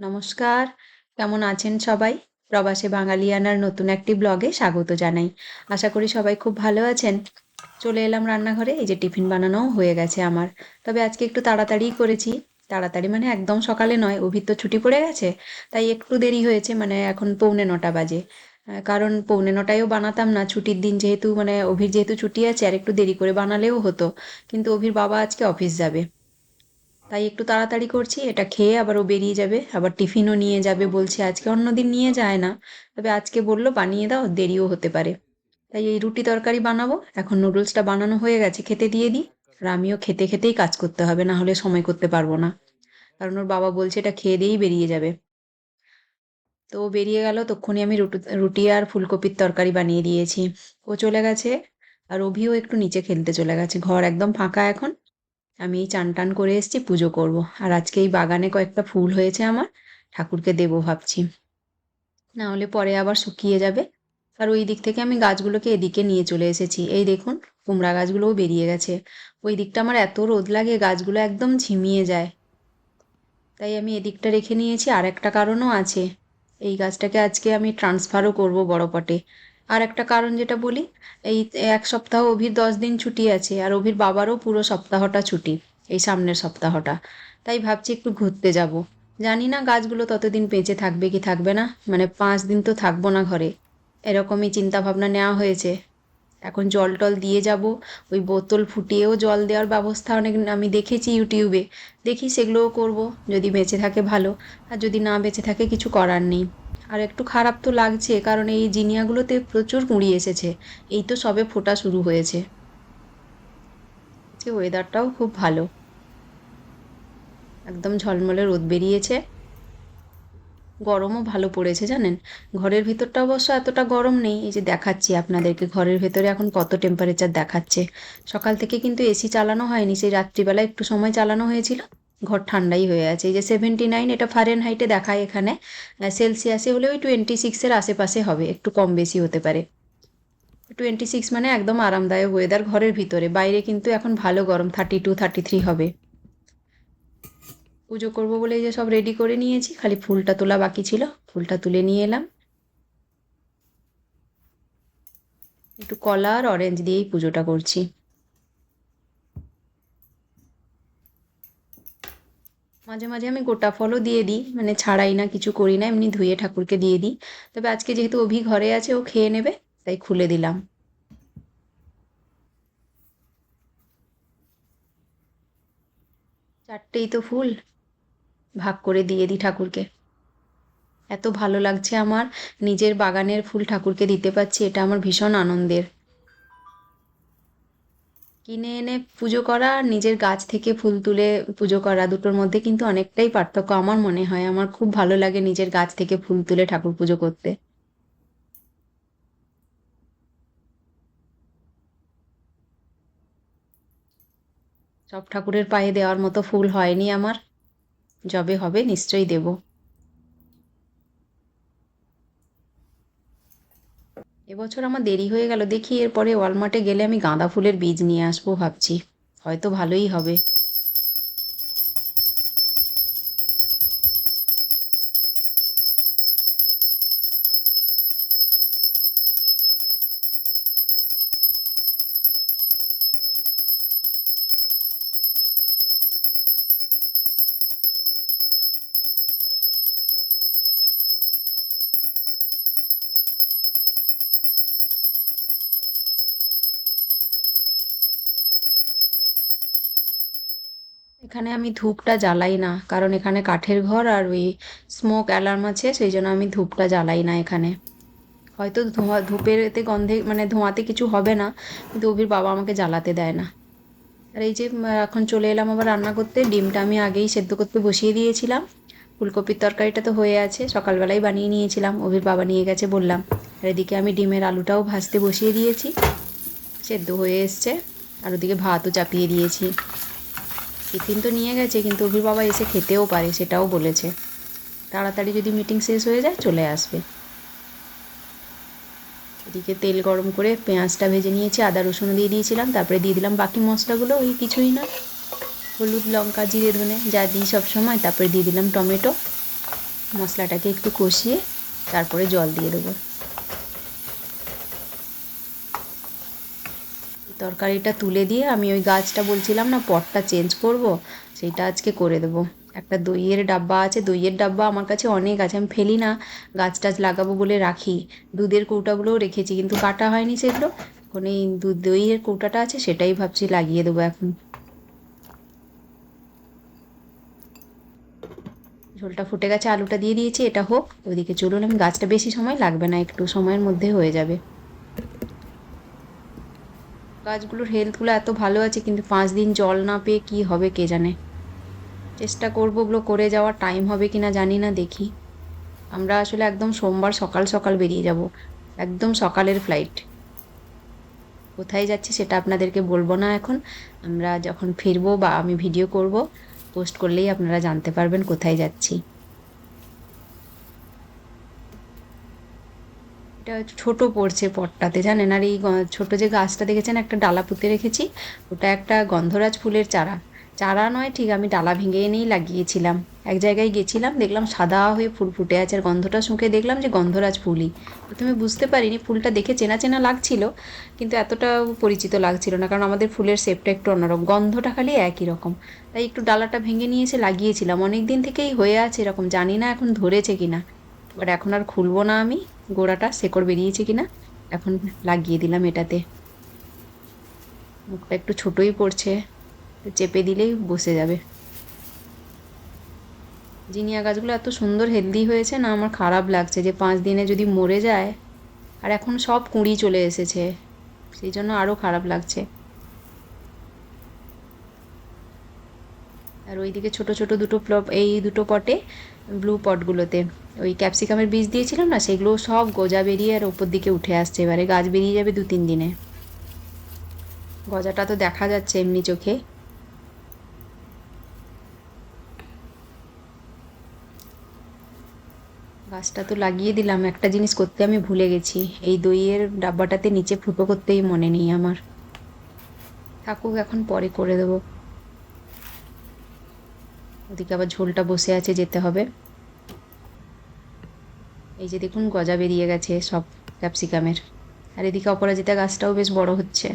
নমস্কার। কেমন আছেন সবাই? প্রবাসে বাঙালিয়ানার নতুন একটি ব্লগে স্বাগত জানাই। আশা করি সবাই খুব ভালো আছেন। চলে এলাম রান্নাঘরে, এই যে টিফিন বানানোও হয়ে গেছে আমার। তবে আজকে একটু তাড়াতাড়ি করেছি। তাড়াতাড়ি মানে একদম সকালে নয়, অভির তো ছুটি পড়ে গেছে, তাই একটু দেরি হয়েছে মানে এখন পৌনে নটা বাজে। কারণ পৌনে নটায়ও বানাতাম না, ছুটির দিন যেহেতু মানে অভির যেহেতু ছুটি আছে, আর একটু দেরি করে বানালেও হতো। কিন্তু অভির বাবা আজকে অফিস যাবে। তাই একটু তাড়াতাড়ি করছি, এটা খেয়ে আবার ও বেরিয়ে যাবে, আবার টিফিনও নিয়ে যাবে বলছে আজকে, অন্যদিন নিয়ে যায় না। তবে আজকে বলল বানিয়ে দাও, দেরিও হতে পারে। তাই এই রুটি তরকারি বানাবো, এখন নুডলসটা বানানো হয়ে গেছে, খেতে দিয়ে দিই। আর আমিও খেতে খেতেই কাজ করতে হবে, না হলে সময় করতে পারব না। কারণ ওর বাবা বলছে এটা খেয়ে দিয়েই বেরিয়ে যাবে। তো বেরিয়ে গেল, তক্ষুনি আমি রুটি আর ফুলকপির তরকারি বানিয়ে দিয়েছি। ও চলে গেছে, আর অভিও একটু নিচে খেলতে চলে গেছে, ঘর একদম ফাঁকা এখন। আমি এই চান টান করে এসেছি, পুজো করব। আর আজকে এই বাগানে কয়েকটা ফুল হয়েছে আমার, ঠাকুরকে দেবো ভাবছি। না হলে পরে আবার শুকিয়ে যাবে। আর ওই দিক থেকে আমি গাছগুলোকে এদিকে নিয়ে চলে এসেছি। এই দেখুন, কুমড়া গাছগুলোও বেরিয়ে গেছে। ওই দিকটা আমার এত রোদ লাগে, গাছগুলো একদম ঝিমিয়ে যায়। তাই আমি এদিকটা রেখে নিয়েছি। আর একটা কারণও আছে। এই গাছটাকে আজকে আমি ট্রান্সফারও করব বড় পটে। আর একটা কারণ যেটা বলি, এই এক সপ্তাহ অভির দশ দিন ছুটি আছে, আর অভির বাবারও পুরো সপ্তাহটা ছুটি, এই সামনের সপ্তাহটা। তাই ভাবছি একটু ঘুরতে যাব। জানি না গাছগুলো ততদিন বেঁচে থাকবে কি থাকবে না মানে পাঁচ দিন তো থাকব না ঘরে। এরকমই চিন্তা ভাবনা নেওয়া হয়েছে। এখন জল টল দিয়ে যাব, ওই বোতল ফুটিয়েও জল দেওয়ার ব্যবস্থা অনেক, আমি দেখেছি ইউটিউবে। দেখি সেগুলোও করব, যদি বেঁচে থাকে ভালো, আর যদি না বেঁচে থাকে কিছু করার নেই। আর একটু খারাপ তো লাগছে, কারণ এই জিনিয়াগুলোতে প্রচুর কুঁড়ি এসেছে। এই তো সবে ফোটা শুরু হয়েছে। ওয়েদারটাও খুব ভালো। একদম ঝলমলে রোদ বেরিয়েছে। গরমও ভালো পড়েছে, জানেন? ঘরের ভিতরটা অবশ্য এতটা গরম নেই। এই যে দেখাচ্ছি আপনাদেরকে, ঘরের ভেতরে এখন কত টেম্পারেচার দেখাচ্ছে। সকাল থেকে কিন্তু এসি চালানো হয়নি, সেই রাত্রিবেলা একটু সময় চালানো হয়েছিল। ঘর ঠান্ডাই হয়ে আছে। এই যে সেভেন্টি নাইন এটা ফারেন হাইটে দেখায় এখানে। সেলসিয়াসে হলে ওই টোয়েন্টি সিক্সের আশেপাশে হবে, একটু কম বেশি হতে পারে। টোয়েন্টি সিক্স মানে একদম আরামদায়ক ওয়েদার ঘরের ভিতরে। বাইরে কিন্তু এখন ভালো গরম থার্টি টু থার্টি থ্রি হবে। পুজো করব বলে এই যে সব রেডি করে নিয়েছি, খালি ফুলটা তোলা বাকি ছিল, ফুলটা তুলে নিয়ে এলাম। একটু কলা আর অরেঞ্জ দিয়েই পুজোটা করছি। মাঝে মাঝে আমি গোটা ফলও দিয়ে দিই মানে ছাড়াই না, কিছু করি না, এমনি ধুয়ে ঠাকুরকে দিয়ে দিই। তবে আজকে যেহেতু অভি ঘরে আছে, ও খেয়ে নেবে, তাই খুলে দিলাম। চারটেই তো ফুল, ভাগ করে দিয়ে দিই ঠাকুরকে। এত ভালো লাগছে আমার, নিজের বাগানের ফুল ঠাকুরকে দিতে পারছি, এটা আমার ভীষণ আনন্দের। কিনে এনে পুজো করা নিজের গাছ থেকে ফুল তুলে পুজো করা দুটোর মধ্যে কিন্তু অনেকটাই পার্থক্য আমার মনে হয়। আমার খুব ভালো লাগে নিজের গাছ থেকে ফুল তুলে ঠাকুর পুজো করতে। সব ঠাকুরের পায়ে দেওয়ার মতো ফুল হয়নি আমার। যবে হবে নিশ্চয়ই দেব। এবছর আমার দেরি হয়ে গেল দেখি, এরপরে ওয়ালমার্টে গেলে আমি গাঁদা ফুলের বীজ নিয়ে আসব ভাবছি। হয়তো ভালোই হবে। এখানে আমি ধূপটা জ্বালাই না, কারণ এখানে কাঠের ঘর আর ওই স্মোক অ্যালার্ম আছে, সেই জন্য আমি ধূপটা জ্বালাই না এখানে। হয়তো ধোঁয়া, ধূপের এতে গন্ধে মানে ধোঁয়াতে কিছু হবে না, কিন্তু অভির বাবা আমাকে জ্বালাতে দেয় না। আর এই যে এখন চলে এলাম আবার রান্না করতে, ডিমটা আমি আগেই সেদ্ধ করতে বসিয়ে দিয়েছিলাম। ফুলকপির তরকারিটা তো হয়ে আছে, সকালবেলাই বানিয়ে নিয়েছিলাম, অভির বাবা নিয়ে গেছে বললাম। আর এদিকে আমি ডিমের আলুটাও ভাজতে বসিয়ে দিয়েছি, সেদ্ধ হয়ে এসছে, আর ওদিকে ভাতও চাপিয়ে দিয়েছি। টিফিন তো নিয়ে গেছে, কিন্তু অভির বাবা এসে খেতেও পারে, সেটাও বলেছে। তাড়াতাড়ি যদি মিটিং শেষ হয়ে যায়, চলে আসবে। এদিকে তেল গরম করে পেঁয়াজটা ভেজে নিয়েছি, আদা রসুন দিয়ে দিয়েছিলাম, তারপরে দিয়ে দিলাম বাকি মশলাগুলো, ওই কিছুই না। হলুদ, লঙ্কা, জিরে, ধনে, যা দিই সব সময়, তারপরে দিয়ে দিলাম টমেটো। মশলাটাকে একটু কষিয়ে, তারপরে জল দিয়ে দেবো। তরকারিটা তুলে দিয়ে আমি ওই গাছটা বলছিলাম না, পটটা চেঞ্জ করব সেইটা আজকে করে দেবো। একটা দইয়ের ডাব্বা আছে, দইয়ের ডাব্বা আমার কাছে অনেক আছে, আমি ফেলি না, গাছ টাছ লাগাবো বলে রাখি। দুধের কৌটাগুলোও রেখেছি, কিন্তু কাটা হয়নি সেগুলো। এখন এই দুধ দইয়ের কৌটাটা আছে, সেটাই ভাবছি লাগিয়ে দেবো এখন। ঝোলটা ফুটে গেছে, আলুটা দিয়ে দিয়েছি, এটা হোক, ওইদিকে চলুন, আমি গাছটা বেশি সময় লাগবে না, একটু সময়ের মধ্যে হয়ে যাবে। গাছগুলোর হেলথগুলো এত ভালো আছে, কিন্তু পাঁচ দিন জল না পেয়ে কি হবে কে জানে? চেষ্টা করব ওগুলো করে যাওয়ার টাইম হবে কি না জানি না, দেখি। আমরা আসলে একদম সোমবার সকাল সকাল বেরিয়ে যাব, একদম সকালের ফ্লাইট কোথায় যাচ্ছি সেটা আপনাদেরকে বলব না এখন। আমরা যখন ফিরবো বা আমি ভিডিও করব পোস্ট করলেই আপনারা জানতে পারবেন কোথায় যাচ্ছি। ছোট পড়ছে পটটাতে, জানেন? আর এই ছোট যে গাছটা দেখেছেন? একটা ডালা পুঁতে রেখেছি। ওটা একটা গন্ধরাজ ফুলের চারা। চারা নয়, ঠিক আমি ডালা ভেঙে এনেই লাগিয়েছিলাম। এক জায়গায় গেছিলাম, দেখলাম সাদা হয়ে ফুল ফুটে আছে। আর গন্ধটা শুঁকে দেখলাম যে গন্ধরাজ ফুলই। প্রথমে বুঝতে পারিনি, ফুলটা দেখে চেনা চেনা লাগছিল, কিন্তু এতটা পরিচিত লাগছিল না, কারণ আমাদের ফুলের শেপটা একটু অন্যরকম। গন্ধটা খালি একই রকম। তাই একটু ডালাটা ভেঙে নিয়ে এসে লাগিয়েছিলাম। অনেক দিন থেকেই হয়ে আছে এরকম, জানি না এখন ধরেছে কিনা। বাট এখন আর খুলবো না আমি। গোড়াটা শেকড় বেরিয়েছে কিনা, এখন লাগিয়ে দিলাম এটাতে। মুখটা একটু ছোটোই পড়ছে, চেপে দিলেই বসে যাবে। জিনিয়া গাছগুলো এত সুন্দর হেলদি হয়েছে না, আমার খারাপ লাগছে যে পাঁচ দিনে যদি মরে যায়, আর এখন সব কুঁড়ি চলে এসেছে, সেই জন্য আরও খারাপ লাগছে। আর ওইদিকে ছোট ছোট দুটো এই দুটো পটে ব্লু পটগুলোতে ওই ক্যাপসিকামের বীজ দিয়েছিলাম না, সেগুলো সব গজা বেরিয়ে আর ওপর দিকে উঠে আসছে। এবারে গাছ বেরিয়ে যাবে দু তিন দিনে। গজাটা তো দেখা যাচ্ছে এমনি চোখে। গাছটা তো লাগিয়ে দিলাম। একটা জিনিস করতে আমি ভুলে গেছি। এই দইয়ের ডাব্বাটাতে নিচে ফুটো করতেই মনে নেই আমার। থাকুক, এখন পরে করে দেবো। ওদিকে আবার ঝোলটা বসে আছে, যেতে হবে। এই যে দেখুন, গজা বেরিয়ে গেছে সব ক্যাপসিকামের। আর এদিকে অপরাজিতা গাছটাও বেশ বড় হচ্ছে।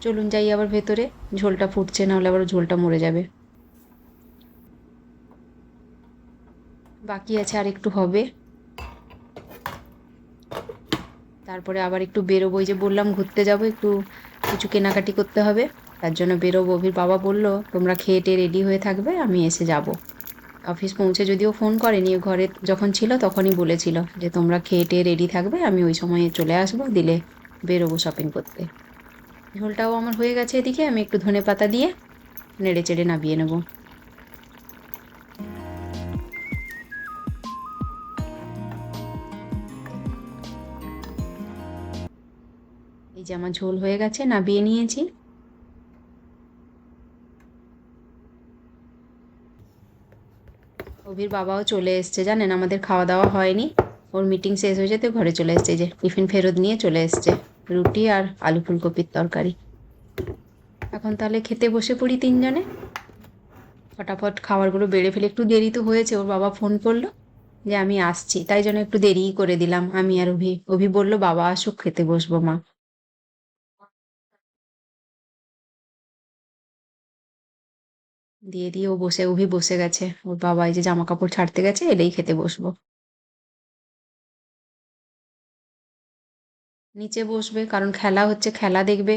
চলুন যাই আবার ভেতরে, ঝোলটা ফুটছে না হলে আবার ঝোলটা মরে যাবে। বাকি আছে আর একটু হবে। তারপরে আবার একটু বেরোবো ওই যে বললাম ঘুরতে যাব, একটু কিছু কেনাকাটি করতে হবে। তার জন্য বেরোবো, অভির বাবা বলল, তোমরা খেয়ে টেয়ে রেডি হয়ে থাকবে, আমি এসে যাব। অফিস পৌঁছে যদিও ফোন করেনি, ঘরে যখন ছিল তখনই বলেছিল যে তোমরা খেয়ে টেয়ে রেডি থাকবে, আমি ওই সময়ে চলে আসব, দিলে বেরোবো শপিং করতে। ঝোলটাও আমার হয়ে গেছে এদিকে, আমি একটু ধনে পাতা দিয়ে নেড়ে চেড়ে নামিয়ে নেব। এই যে আমার ঝোল হয়ে গেছে, নাবিয়ে নিয়েছি। অভির বাবাও চলে এসছে, জানেন? আমাদের খাওয়া দাওয়া হয়নি। ওর মিটিং শেষ হয়ে যেতে ঘরে চলে এসছে যে টিফিন ফেরত নিয়ে চলে এসছে। রুটি আর আলু ফুলকপির তরকারি। এখন তাহলে খেতে বসে পড়ি তিনজনে। ফটাফট খাবারগুলো বেড়ে ফেলে, একটু দেরি তো হয়েছে, ওর বাবা ফোন করল যে আমি আসছি। তাই জন্য একটু দেরিই করে দিলাম। আমি আর অভি অভি বলল, বাবা আসুক, খেতে বসবো মা। দিয়ে দিয়ে ও বসে, অভি বসে গেছে। ওর বাবা এই যে জামা কাপড় ছাড়তে গেছে, এলেই খেতে বসবো। নিচে বসবে, কারণ খেলা হচ্ছে, খেলা দেখবে।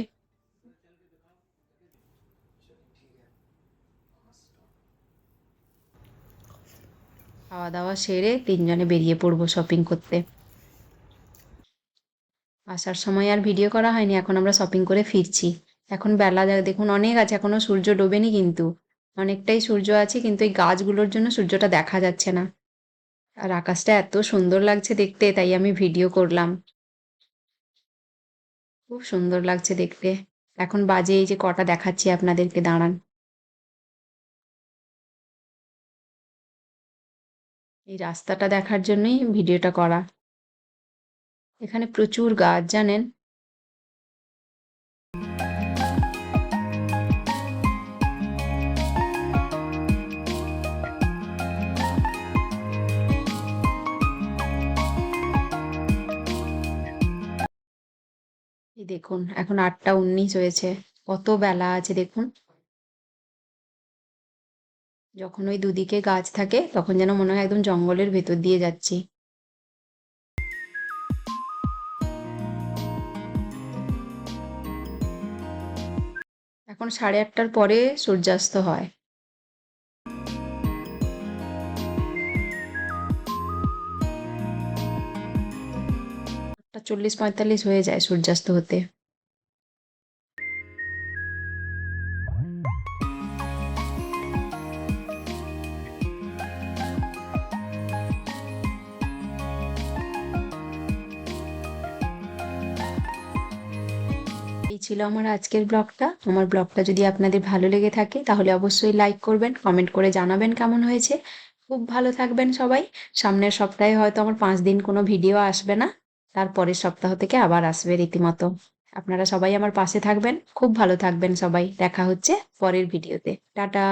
খাওয়া দাওয়া সেরে তিনজনে বেরিয়ে পড়ব শপিং করতে। আসার সময় আর ভিডিও করা হয়নি, এখন আমরা শপিং করে ফিরছি। এখন বেলা, দেখুন, অনেক আছে, এখনও সূর্য ডোবেনি কিন্তু। অনেকটাই সূর্য আছে, কিন্তু এই গাছগুলোর জন্য সূর্যটা দেখা যাচ্ছে না। আর আকাশটা এত সুন্দর লাগছে দেখতে, তাই আমি ভিডিও করলাম। খুব সুন্দর লাগছে দেখতে। এখন বাজে, এই যে কটা দেখাচ্ছি আপনাদেরকে, দাঁড়ান। এই রাস্তাটা দেখার জন্যই ভিডিওটা করা। এখানে প্রচুর গাছ, জানেন? দেখুন, এখন আটটা উনিশ হয়েছে। কত বেলা আছে দেখুন। যখন ওই দুদিকে গাছ থাকে, তখন যেন মনে হয় একদম জঙ্গলের ভেতর দিয়ে যাচ্ছি। এখন সাড়ে আটটার পরে সূর্যাস্ত হয়। চল্লিশ পঁয়তাল্লিশ হয়ে যায় সূর্যাস্ত হতে। ছিল আমার আজকের ব্লগটা। আমার ব্লগটা যদি আপনাদের ভালো লেগে থাকে, তাহলে অবশ্যই লাইক করবেন, কমেন্ট করে জানাবেন কেমন হয়েছে। খুব ভালো থাকবেন সবাই। সামনের সপ্তাহে হয়তো আমার পাঁচ দিন কোনো ভিডিও আসবে না। তারপরের সপ্তাহ থেকে আবার আসবে রীতিমতো। আপনারা সবাই আমার পাশে থাকবেন। খুব ভালো থাকবেন সবাই। দেখা হচ্ছে পরের ভিডিওতে। টাটা।